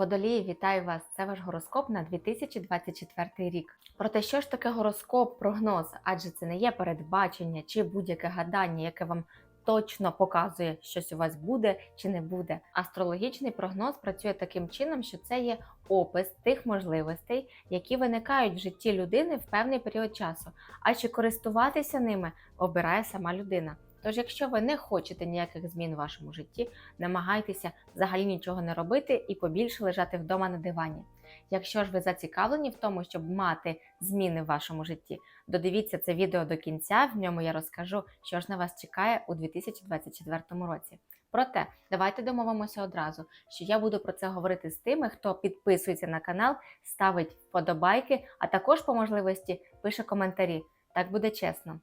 Водолії, вітаю вас! Це ваш гороскоп на 2024 рік. Про те, що ж таке гороскоп, прогноз, адже це не є передбачення чи будь-яке гадання, яке вам точно показує, щось у вас буде чи не буде. Астрологічний прогноз працює таким чином, що це є опис тих можливостей, які виникають в житті людини в певний період часу. А чи користуватися ними обирає сама людина. Тож, якщо ви не хочете ніяких змін в вашому житті, намагайтеся взагалі нічого не робити і побільше лежати вдома на дивані. Якщо ж ви зацікавлені в тому, щоб мати зміни в вашому житті, додивіться це відео до кінця. В ньому я розкажу, що ж на вас чекає у 2024 році. Проте давайте домовимося одразу, що я буду про це говорити з тими, хто підписується на канал, ставить вподобайки, а також по можливості пише коментарі. Так буде чесно.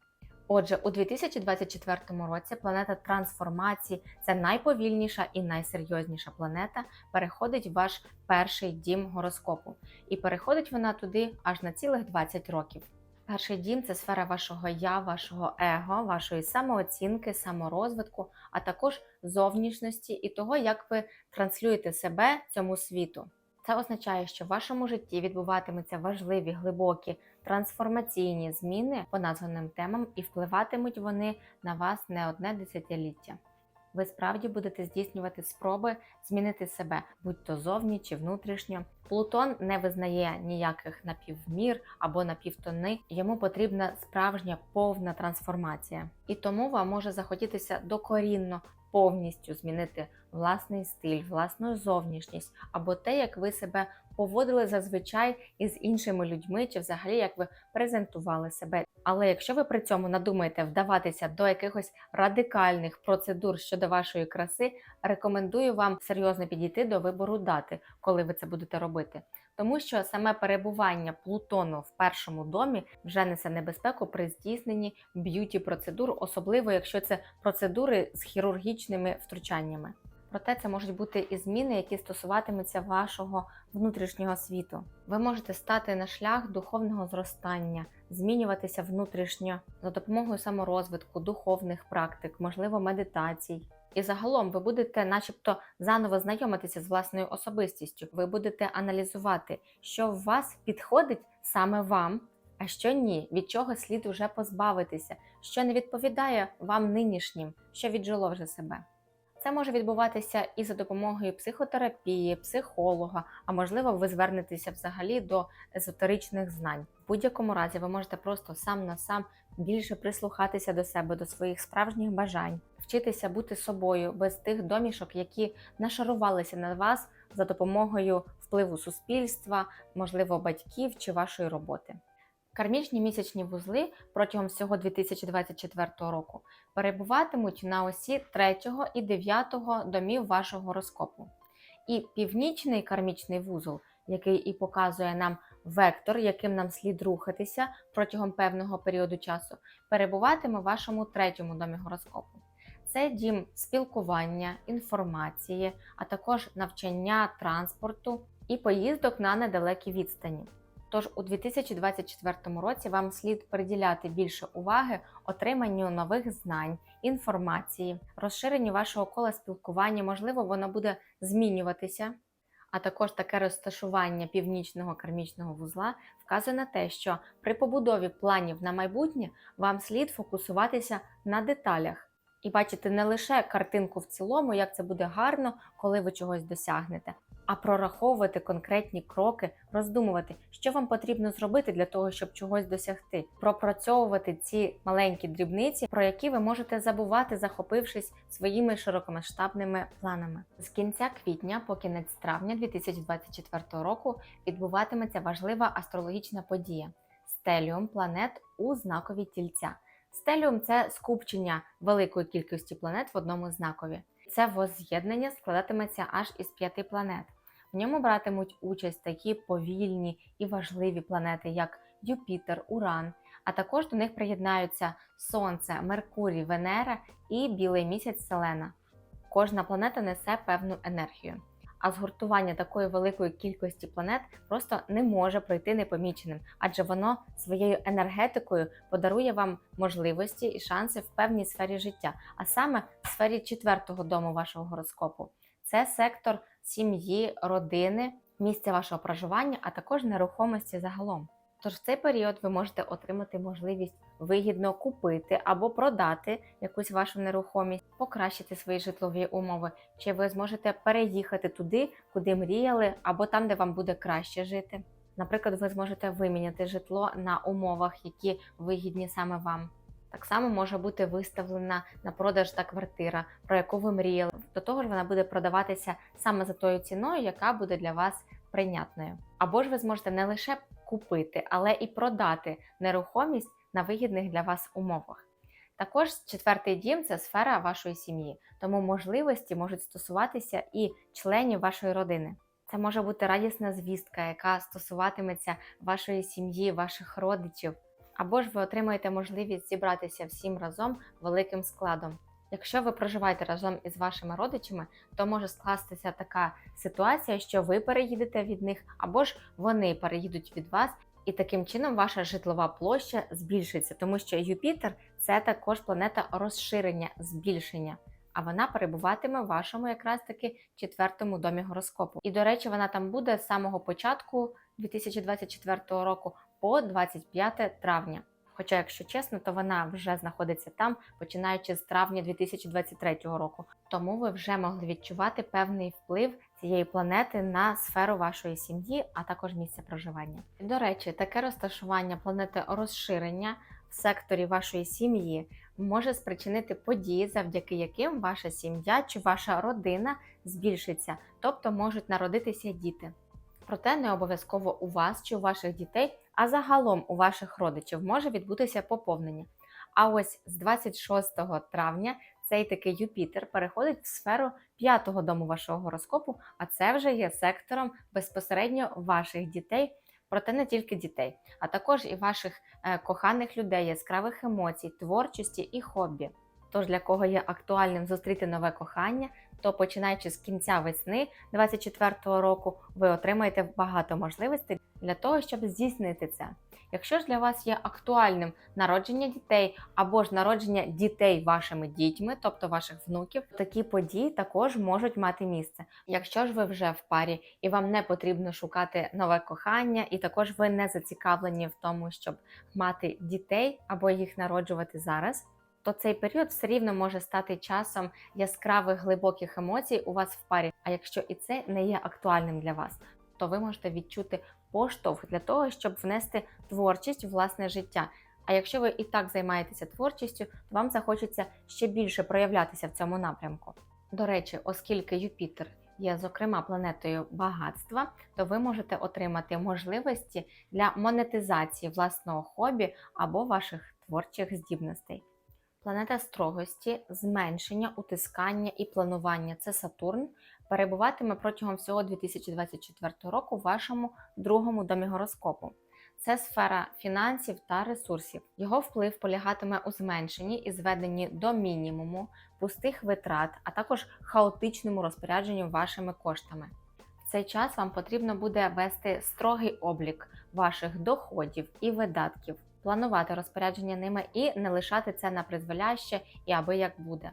Отже, у 2024 році планета трансформації, це найповільніша і найсерйозніша планета, переходить в ваш перший дім гороскопу. І переходить вона туди аж на цілих 20 років. Перший дім це сфера вашого я, вашого его, вашої самооцінки, саморозвитку, а також зовнішності і того, як ви транслюєте себе цьому світу. Це означає, що в вашому житті відбуватимуться важливі, глибокі трансформаційні зміни по названим темам, і впливатимуть вони на вас не одне десятиліття. Ви справді будете здійснювати спроби змінити себе, будь то зовні чи внутрішньо. Плутон не визнає ніяких напівмір або напівтони. Йому потрібна справжня повна трансформація, і тому вам може захотітися докорінно повністю змінити власний стиль, власну зовнішність або те, як ви себе поводили зазвичай із іншими людьми, чи взагалі як ви презентували себе. Але якщо ви при цьому надумаєте вдаватися до якихось радикальних процедур щодо вашої краси, рекомендую вам серйозно підійти до вибору дати, коли ви це будете робити. Тому що саме перебування Плутону в першому домі вже несе небезпеку при здійсненні б'юті процедур, особливо якщо це процедури з хірургічними втручаннями. Проте це можуть бути і зміни, які стосуватимуться вашого внутрішнього світу. Ви можете стати на шлях духовного зростання, змінюватися внутрішньо за допомогою саморозвитку, духовних практик, можливо, медитацій. І загалом ви будете, начебто, заново знайомитися з власною особистістю. Ви будете аналізувати, що в вас підходить саме вам, а що ні, від чого слід уже позбавитися, що не відповідає вам нинішнім, що віджило вже себе. Це може відбуватися і за допомогою психотерапії, психолога, а можливо, ви звернетеся взагалі до езотеричних знань. В будь-якому разі ви можете просто сам на сам більше прислухатися до себе, до своїх справжніх бажань, вчитися бути собою без тих домішок, які нашарувалися на вас за допомогою впливу суспільства, можливо, батьків чи вашої роботи. Кармічні місячні вузли протягом всього 2024 року перебуватимуть на осі 3 і 9 домів вашого гороскопу. І північний кармічний вузол, який і показує нам вектор, яким нам слід рухатися протягом певного періоду часу, перебуватиме в вашому третьому домі гороскопу. Це дім спілкування, інформації, а також навчання, транспорту і поїздок на недалекі відстані. Тож у 2024 році вам слід приділяти більше уваги отриманню нових знань, інформації, розширенню вашого кола спілкування, можливо, воно буде змінюватися. А також таке розташування північного кармічного вузла вказує на те, що при побудові планів на майбутнє вам слід фокусуватися на деталях і бачити не лише картинку в цілому, як це буде гарно, коли ви чогось досягнете, а прораховувати конкретні кроки, роздумувати, що вам потрібно зробити для того, щоб чогось досягти, пропрацьовувати ці маленькі дрібниці, про які ви можете забувати, захопившись своїми широкомасштабними планами. З кінця квітня по кінець травня 2024 року відбуватиметься важлива астрологічна подія стеліум планет у знакові тільця. Стеліум це скупчення великої кількості планет в одному знакові. Це воз'єднання складатиметься аж із п'яти планет. В ньому братимуть участь такі повільні і важливі планети, як Юпітер, Уран, а також до них приєднаються Сонце, Меркурій, Венера і білий місяць Селена. Кожна планета несе певну енергію. А згуртування такої великої кількості планет просто не може пройти непоміченим, адже воно своєю енергетикою подарує вам можливості і шанси в певній сфері життя, а саме в сфері четвертого дому вашого гороскопу. Це сектор сім'ї, родини, місця вашого проживання, а також нерухомості загалом. Тож в цей період ви можете отримати можливість вигідно купити або продати якусь вашу нерухомість, покращити свої житлові умови, чи ви зможете переїхати туди, куди мріяли, або там, де вам буде краще жити. Наприклад, ви зможете виміняти житло на умовах, які вигідні саме вам. Так само може бути виставлена на продаж та квартира, про яку ви мріяли. До того ж, вона буде продаватися саме за тою ціною, яка буде для вас прийнятною. Або ж ви зможете не лише купити, але і продати нерухомість на вигідних для вас умовах. Також четвертий дім це сфера вашої сім'ї, тому можливості можуть стосуватися і членів вашої родини. Це може бути радісна звістка, яка стосуватиметься вашої сім'ї, ваших родичів, або ж ви отримаєте можливість зібратися всім разом великим складом. Якщо ви проживаєте разом із вашими родичами, то може скластися така ситуація, що ви переїдете від них, або ж вони переїдуть від вас, і таким чином ваша житлова площа збільшиться, тому що Юпітер це також планета розширення, збільшення. А вона перебуватиме в вашому якраз таки четвертому домі гороскопу. І, до речі, вона там буде з самого початку 2024 року по 25 травня. Хоча, якщо чесно, то вона вже знаходиться там, починаючи з травня 2023 року. Тому ви вже могли відчувати певний вплив цієї планети на сферу вашої сім'ї, а також місця проживання. До речі, таке розташування планети розширення в секторі вашої сім'ї може спричинити події, завдяки яким ваша сім'я чи ваша родина збільшиться, тобто можуть народитися діти. Проте не обов'язково у вас чи у ваших дітей, а загалом у ваших родичів може відбутися поповнення. А ось з 26 травня цей такий Юпітер переходить в сферу п'ятого дому вашого гороскопу, а це вже є сектором безпосередньо ваших дітей, проте не тільки дітей, а також і ваших е, коханих людей, яскравих емоцій, творчості і хобі. Тож для кого є актуальним зустріти нове кохання, то починаючи з кінця весни 2024 року, ви отримаєте багато можливостей для того, щоб здійснити це. Якщо ж для вас є актуальним народження дітей або ж народження дітей вашими дітьми, тобто ваших внуків, такі події також можуть мати місце. Якщо ж ви вже в парі і вам не потрібно шукати нове кохання, і також ви не зацікавлені в тому, щоб мати дітей або їх народжувати зараз. То цей період все рівно може стати часом яскравих глибоких емоцій у вас в парі. А якщо і це не є актуальним для вас, то ви можете відчути поштовх для того, щоб внести творчість в власне життя. А якщо ви і так займаєтеся творчістю, то вам захочеться ще більше проявлятися в цьому напрямку. До речі, оскільки Юпітер є, зокрема, планетою багатства, то ви можете отримати можливості для монетизації власного хобі або ваших творчих здібностей. Планета строгості, зменшення, утискання і планування це Сатурн перебуватиме протягом всього 2024 року в вашому другому домі гороскопу. Це сфера фінансів та ресурсів. Його вплив полягатиме у зменшенні і зведенні до мінімуму пустих витрат, а також хаотичному розпорядженні вашими коштами. В цей час вам потрібно буде вести строгий облік ваших доходів і видатків, планувати розпорядження ними і не лишати це на призволяще і аби як буде.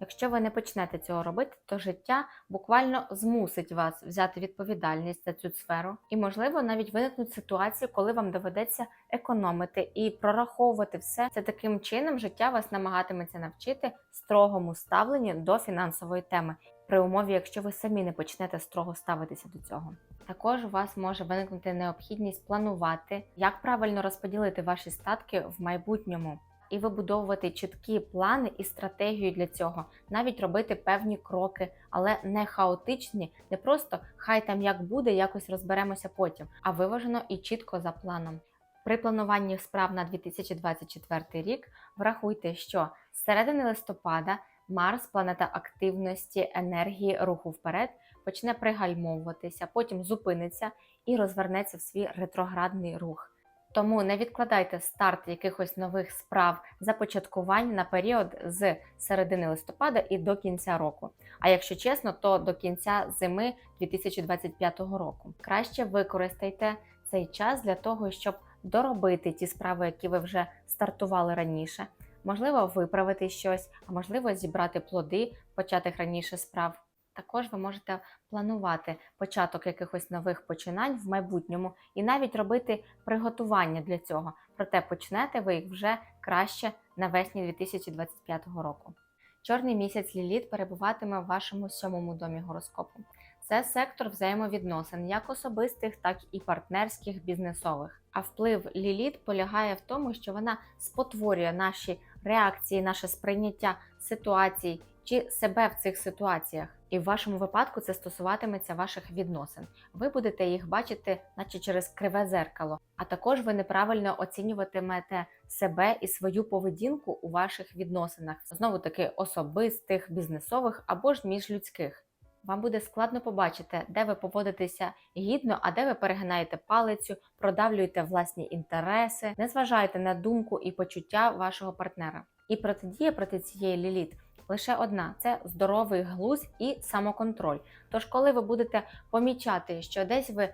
Якщо ви не почнете цього робити, то життя буквально змусить вас взяти відповідальність за цю сферу, і, можливо, навіть виникнуть ситуації, коли вам доведеться економити і прораховувати все. Це таким чином життя вас намагатиметься навчити строгому ставленню до фінансової теми, при умові, якщо ви самі не почнете строго ставитися до цього. Також у вас може виникнути необхідність планувати, як правильно розподілити ваші статки в майбутньому і вибудовувати чіткі плани і стратегію для цього, навіть робити певні кроки, але не хаотичні, не просто хай там як буде, якось розберемося потім, а виважено і чітко за планом. При плануванні справ на 2024 рік врахуйте, що з середини листопада Марс, планета активності, енергії, руху вперед, почне пригальмовуватися, потім зупиниться і розвернеться в свій ретроградний рух. Тому не відкладайте старт якихось нових справ започаткування на період з середини листопада і до кінця року. А якщо чесно, то до кінця зими 2025 року. Краще використайте цей час для того, щоб доробити ті справи, які ви вже стартували раніше. Можливо, виправити щось, а можливо, зібрати плоди початих раніше справ. Також ви можете планувати початок якихось нових починань в майбутньому і навіть робити приготування для цього. Проте почнете ви їх вже краще навесні 2025 року. Чорний місяць Ліліт перебуватиме в вашому сьомому домі гороскопу. Це сектор взаємовідносин, як особистих, так і партнерських, бізнесових. А вплив Ліліт полягає в тому, що вона спотворює наші реакції, наше сприйняття ситуацій чи себе в цих ситуаціях. І в вашому випадку це стосуватиметься ваших відносин. Ви будете їх бачити, наче через криве зеркало. А також ви неправильно оцінюватимете себе і свою поведінку у ваших відносинах, знову таки особистих, бізнесових або ж міжлюдських. Вам буде складно побачити, де ви поводитеся гідно, а де ви перегинаєте палицю, продавлюєте власні інтереси, не зважаєте на думку і почуття вашого партнера. І протидія проти цієї ліліт лише одна це здоровий глузд і самоконтроль. Тож, коли ви будете помічати, що десь ви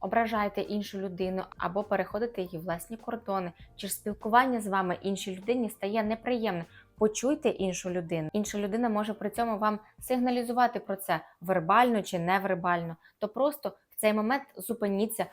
ображаєте іншу людину або переходите її власні кордони, чи спілкування з вами іншій людині стає неприємним. Почуйте іншу людину. Інша людина може при цьому вам сигналізувати про це вербально чи невербально. То просто в цей момент зупиніться,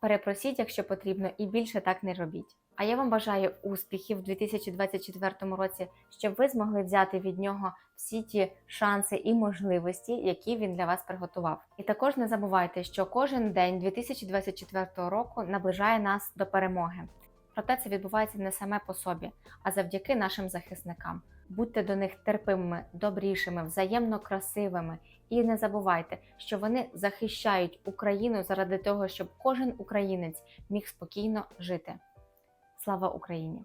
перепросіть, якщо потрібно, і більше так не робіть. А я вам бажаю успіхів у 2024 році, щоб ви змогли взяти від нього всі ті шанси і можливості, які він для вас приготував. І також не забувайте, що кожен день 2024 року наближає нас до перемоги. Проте це відбувається не саме по собі, а завдяки нашим захисникам. Будьте до них терпимими, добрішими, взаємно красивими. І не забувайте, що вони захищають Україну заради того, щоб кожен українець міг спокійно жити. Слава Україні!